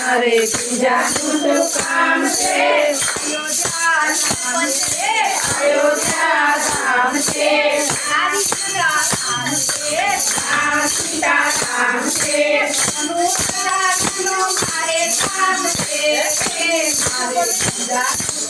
મારે પૂજાનું તો કામ છે અયોધ્યા ધામ છે મારે કામ છે મારે કામ છે મારો મારો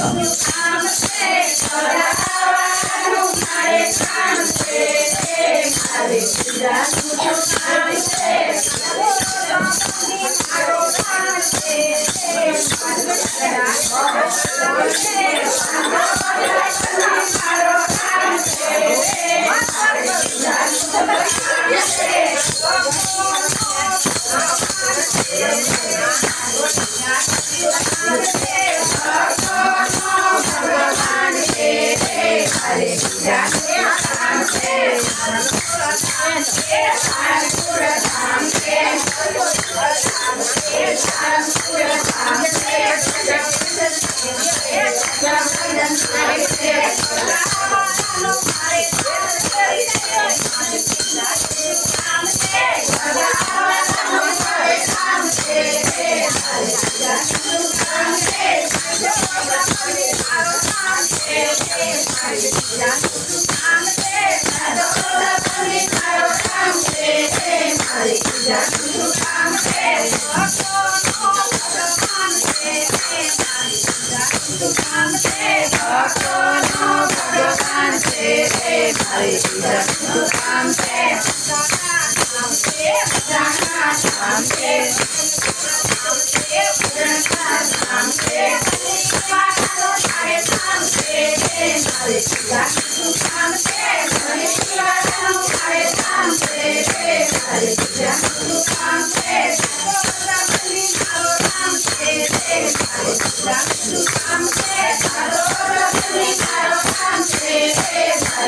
પૂજાનું મારો ભક્તોનો ભગવાન છે મારે પૂજાનું કામ છે જાના ધામ છે ધામ છે મારે કામ છે મારે પૂજાનું કામ છે